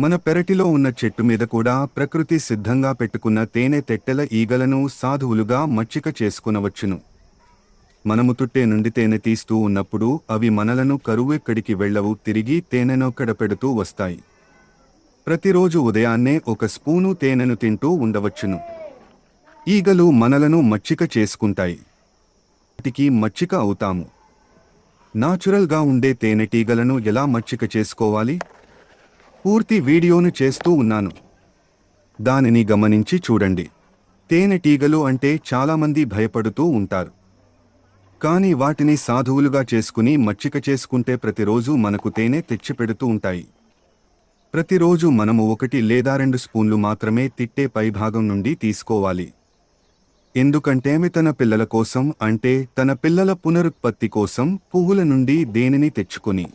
మన పెరటిలో ఉన్న చెట్టు మీద కూడా ప్రకృతి సిద్ధంగా పెట్టుకున్న తేనె తెట్టెల ఈగలను సాధువులుగా మచ్చిక చేసుకునవచ్చును. మనము తుట్టే నుండి తేనె తీస్తూ ఉన్నప్పుడు అవి మనలను కరువెక్కడికి వెళ్ళవు తిరిగి తేనెనొక్కడ పెడుతూ వస్తాయి. ప్రతిరోజు ఉదయాన్నే ఒక స్పూను తేనెను తింటూ ఉండవచ్చును. ఈగలు మనలను మచ్చిక చేసుకుంటాయి. వాటికి మచ్చిక అవుతాము. నాచురల్గా ఉండే తేనెటీగలను ఎలా మచ్చిక చేసుకోవాలి? పూర్తి వీడియోను చేస్తూ ఉన్నాను. దానిని గమనించి చూడండి. తేనెటీగలు అంటే చాలామంది భయపడుతూ ఉంటారు. కానీ వాటిని సాధువులుగా చేసుకుని మచ్చిక చేసుకుంటే ప్రతిరోజు మనకు తేనె తెచ్చిపెడుతూ ఉంటాయి. ప్రతిరోజు మనము ఒకటి లేదా రెండు స్పూన్లు మాత్రమే తిట్టే పైభాగం నుండి తీసుకోవాలి. ఎందుకంటే ఆమె తన పిల్లల కోసం అంటే తన పిల్లల పునరుత్పత్తి కోసం పువ్వుల నుండి దేనిని తెచ్చుకొని